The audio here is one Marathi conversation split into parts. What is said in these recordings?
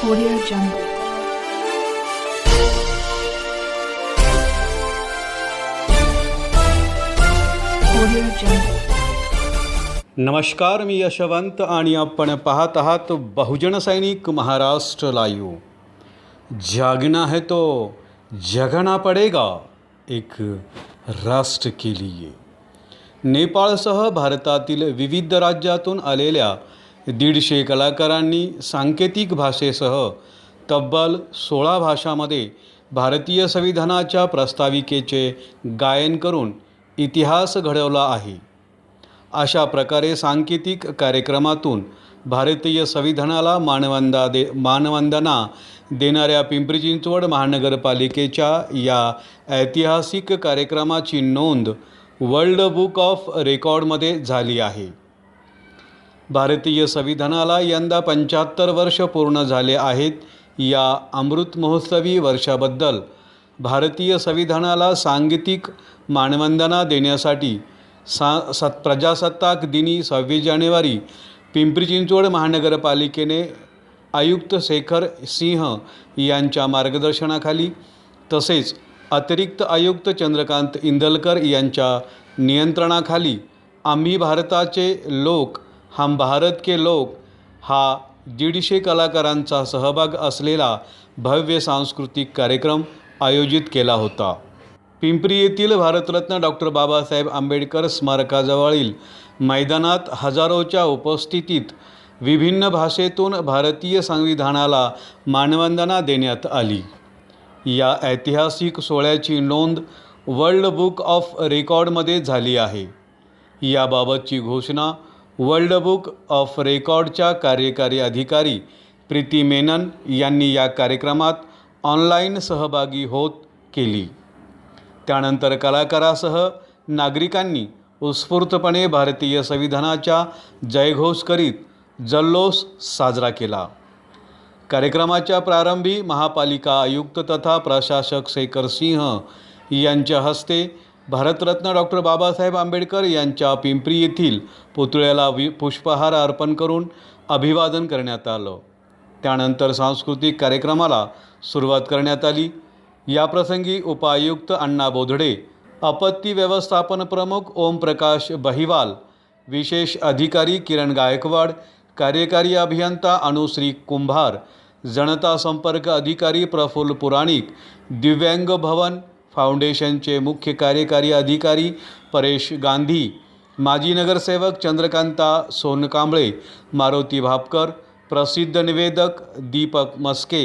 Audio Jungle. Audio Jungle. नमस्कार मी यशवंत आणि आपण पाहत आहात बहुजन सैनिक महाराष्ट्र लाईव्ह जागना है तो जगना पडेगा एक राष्ट्र के लिए नेपाळसह भारतातील विविध राज्यातून आलेल्या दीडशे कलाकारांनी सांकेतिक भाषेसह तब्बल सोळा भाषामध्ये भारतीय संविधानाच्या प्रस्ताविकेचे गायन करून इतिहास घडवला आहे. अशा प्रकारे सांकेतिक कार्यक्रमातून भारतीय संविधानाला मानवंदा दे मानवंदना देणाऱ्या पिंपरी चिंचवड महानगरपालिकेच्या या ऐतिहासिक कार्यक्रमाची नोंद वर्ल्ड बुक ऑफ रेकॉर्डमध्ये झाली आहे. भारतीय संविधानाला यंदा पंच्याहत्तर वर्ष पूर्ण झाले आहेत या अमृत महोत्सवी वर्षाबद्दल. भारतीय संविधानाला सांगीतिक मानवंदना देण्यासाठी सा सत प्रजासत्ताक दिनी सव्वीस जानेवारी पिंपरी चिंचवड महानगरपालिकेने आयुक्त शेखर सिंह यांच्या मार्गदर्शनाखाली तसेच अतिरिक्त आयुक्त चंद्रकांत इंदलकर यांच्या नियंत्रणाखाली आम्ही भारताचे लोक हम भारत के लोक हा दीडशे कलाकारांचा सहभाग असलेला भव्य सांस्कृतिक कार्यक्रम आयोजित केला होता. पिंपरी येथील भारतरत्न डॉक्टर बाबासाहेब आंबेडकर स्मारकाजवळील मैदानात हजारोच्या उपस्थितीत विभिन्न भाषेतून भारतीय संविधानाला मानवंदना देण्यात आली. या ऐतिहासिक सोहळ्याची नोंद वर्ल्ड बुक ऑफ रेकॉर्डमध्ये झाली आहे. याबाबतची घोषणा वर्ल्ड बुक ऑफ रेकॉर्डच्या कार्यकारी अधिकारी प्रीती मेनन यांनी या कार्यक्रमात ऑनलाईन सहभागी होत केली. त्यानंतर कलाकारासह नागरिकांनी उत्स्फूर्तपणे भारतीय संविधानाच्या जयघोष करीत जल्लोष साजरा केला. कार्यक्रमाच्या प्रारंभी महापालिका आयुक्त तथा प्रशासक शेखर सिंह यांच्या हस्ते भारतरत्न डॉक्टर बाबासाहेब आंबेडकर यांच्या पिंपरी येथील पुतळ्याला वि पुष्पहार अर्पण करून अभिवादन करण्यात आलं. त्यानंतर सांस्कृतिक कार्यक्रमाला सुरुवात करण्यात आली. याप्रसंगी उपायुक्त अण्णा बोधडे आपत्ती व्यवस्थापन प्रमुख ओमप्रकाश बहिवाल विशेष अधिकारी किरण गायकवाड कार्यकारी अभियंता अनुश्री कुंभार जनता संपर्क अधिकारी प्रफुल्ल पुराणिक दिव्यांग भवन फाउंडेशनचे मुख्य कार्यकारी अधिकारी परेश गांधी माजी नगरसेवक चंद्रकांता सोनकांबळे मारुती भापकर प्रसिद्ध निवेदक दीपक मस्के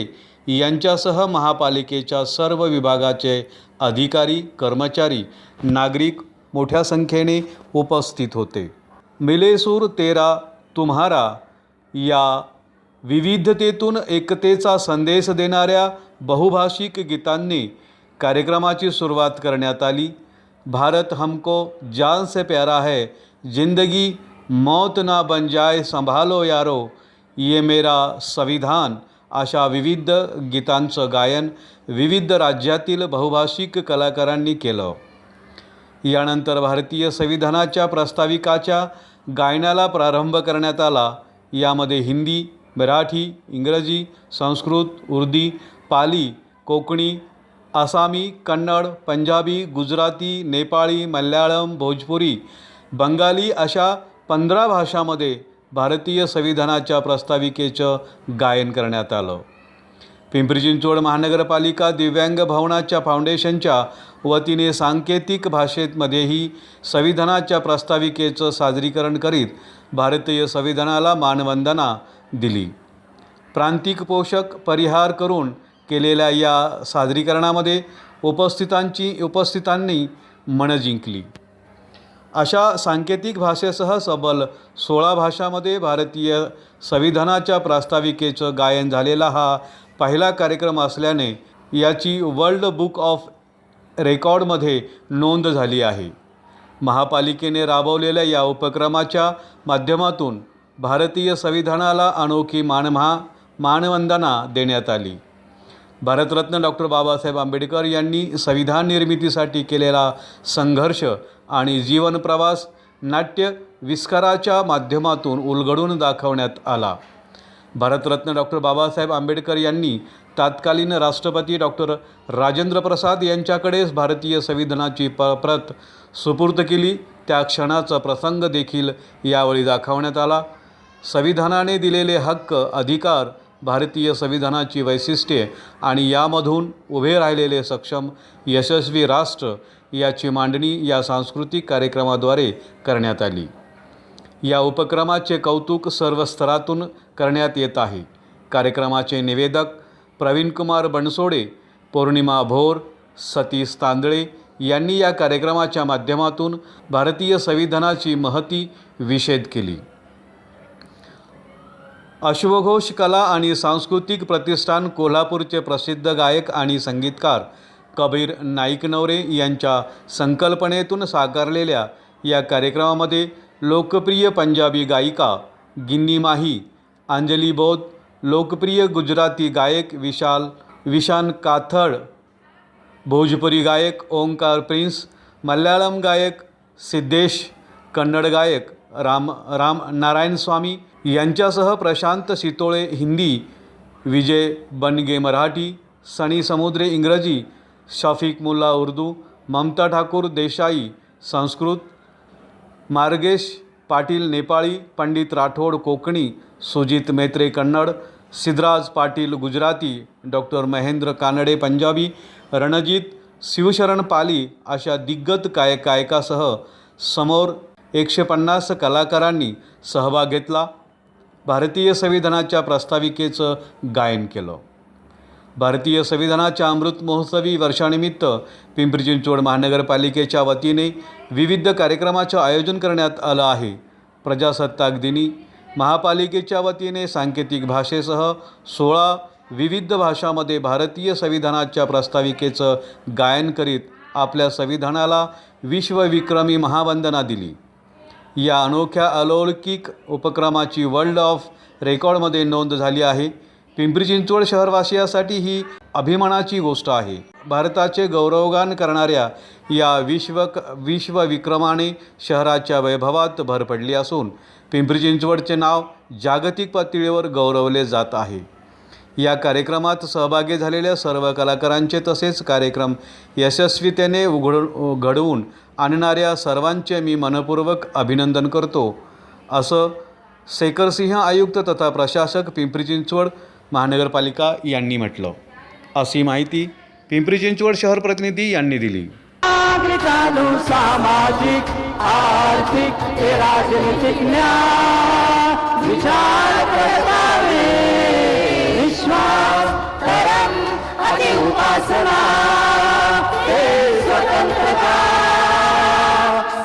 यांच्यासह महापालिकेच्या सर्व विभागाचे अधिकारी कर्मचारी नागरिक मोठ्या संख्येने उपस्थित होते. मिलेसूर तेरा तुम्हारा या विविधतेतून एकतेचा संदेश देणाऱ्या बहुभाषिक गीतांनी कार्यक्रमाची सुरुवात करण्यात आली. भारत हमको जान से प्यारा है जिंदगी मौत ना बन जाए संभालो यारो ये मेरा संविधान अशा विविध गीतांचं गायन विविध राज्यातील बहुभाषिक कलाकारांनी केलं. यानंतर भारतीय संविधानाच्या प्रस्ताविकाच्या गायनाला प्रारंभ करण्यात आला. यामध्ये हिंदी मराठी इंग्रजी संस्कृत उर्दी पाली कोकणी आसामी कन्नड पंजाबी गुजराती नेपाळी मल्याळम भोजपुरी बंगाली अशा पंधरा भाषामध्ये भारतीय संविधानाच्या प्रस्ताविकेचं गायन करण्यात आलं. पिंपरी चिंचवड महानगरपालिका दिव्यांग भवनाच्या फाउंडेशनच्या वतीने सांकेतिक भाषेमध्येही संविधानाच्या प्रस्ताविकेचं सादरीकरण करीत भारतीय संविधानाला मानवंदना दिली. प्रांतिक पोषक परिहार करून केलेल्या या सादरीकरणामध्ये उपस्थितांची उपस्थितांनी मनं जिंकली. अशा सांकेतिक भाषेसह सबल सोळा भाषामध्ये भारतीय संविधानाच्या प्रास्ताविकेचं गायन झालेला हा पहिला कार्यक्रम असल्याने याची वर्ल्ड बुक ऑफ रेकॉर्डमध्ये नोंद झाली आहे. महापालिकेने राबवलेल्या या उपक्रमाच्या माध्यमातून भारतीय संविधानाला अनोखी मानमहा मानवंदना देण्यात आली. भारतरत्न डॉक्टर बाबासाहेब आंबेडकर यांनी संविधान निर्मितीसाठी केलेला संघर्ष आणि जीवनप्रवास नाट्य विस्काराच्या माध्यमातून उलगडून दाखवण्यात आला. भारतरत्न डॉक्टर बाबासाहेब आंबेडकर यांनी तत्कालीन राष्ट्रपती डॉक्टर राजेंद्र प्रसाद यांच्याकडेच भारतीय संविधानाची प प्रत सुपूर्द केली. त्या क्षणाचा प्रसंग देखील यावेळी दाखवण्यात आला. संविधानाने दिलेले हक्क अधिकार भारतीय संविधानाची वैशिष्ट्ये आणि यामधून उभे राहिलेले सक्षम यशस्वी राष्ट्र याची मांडणी या सांस्कृतिक कार्यक्रमाद्वारे करण्यात आली. या उपक्रमाचे कौतुक सर्व स्तरातून करण्यात येत आहे. कार्यक्रमाचे निवेदक प्रवीणकुमार बनसोडे पौर्णिमा भोर सतीश तांदळे यांनी या कार्यक्रमाच्या माध्यमातून भारतीय संविधानाची महती विषेद केली. अश्वघोष कला आणि सांस्कृतिक प्रतिष्ठान कोल्हापूरचे प्रसिद्ध गायक आणि संगीतकार कबीर नाईकनवरे यांच्या संकल्पनेतून साकारलेल्या या कार्यक्रमामध्ये लोकप्रिय पंजाबी गायिका गिन्नी माही अंजली बोध लोकप्रिय गुजराती गायक विशाल विशान काथड भोजपुरी गायक ओंकार प्रिन्स मल्याळम गायक सिद्धेश कन्नड गायक राम राम नारायण स्वामी यांच्यासह प्रशांत सितोळे हिंदी विजय बनगे मराठी सनी समुद्रे इंग्रजी शफिक मुल्ला उर्दू ममता ठाकूर देसाई संस्कृत मार्गेश पाटील नेपाळी पंडित राठोड कोकणी सुजित मेत्रे कन्नड सिद्धराज पाटील गुजराती डॉक्टर महेंद्र कानडे पंजाबी रणजित शिवशरण पाली अशा दिग्गत गायक गायकासह समोर एकशे पन्नास कलाकारांनी सहभाग घेतला. भारतीय संविधानाच्या प्रस्ताविकेचं गायन केलं. भारतीय संविधानाच्या अमृत महोत्सवी वर्षानिमित्त पिंपरी चिंचवड महानगरपालिकेच्या वतीने विविध कार्यक्रमाचं आयोजन करण्यात आलं आहे. प्रजासत्ताक दिनी महापालिकेच्या वतीने सांकेतिक भाषेसह सोळा विविध भाषामध्ये भारतीय संविधानाच्या प्रस्ताविकेचं गायन करीत आपल्या संविधानाला विश्वविक्रमी महावंदना दिली. या अनोख्या अलौकिक उपक्रमाची वर्ल्ड ऑफ रेकॉर्डमध्ये नोंद झाली आहे. पिंपरी चिंचवड शहरवासियासाठी ही अभिमानाची गोष्ट आहे. भारताचे गौरवगान करणाऱ्या या विश्व विश्वविक्रमाने शहराच्या वैभवात भर पडली असून पिंपरी चिंचवडचे नाव जागतिक पातळीवर गौरवले जात आहे. या कार्यक्रमात सहभागी झालेल्या सर्व कलाकारांचे तसेच कार्यक्रम यशस्वीतेने उघड घडवून आणणाऱ्या सर्वांचे मी मनपूर्वक अभिनंदन करतो. असं शेखरसिंह आयुक्त तथा प्रशासक पिंपरी चिंचवड महानगरपालिका यांनी म्हटलं. अशी माहिती पिंपरी चिंचवड शहर प्रतिनिधी यांनी दिली. सामाजिक आर्थिक राजनीतिक उपासना ते स्वतंत्रता।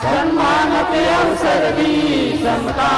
सन्मान पे अवसर समता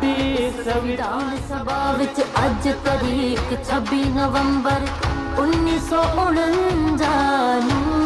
ਦੀ ਸੰਵਿਧਾਨ ਸਭਾ ਵਿੱਚ ਅੱਜ ਤਰੀਕ 26 ਨਵੰਬਰ 1949 ਨੂੰ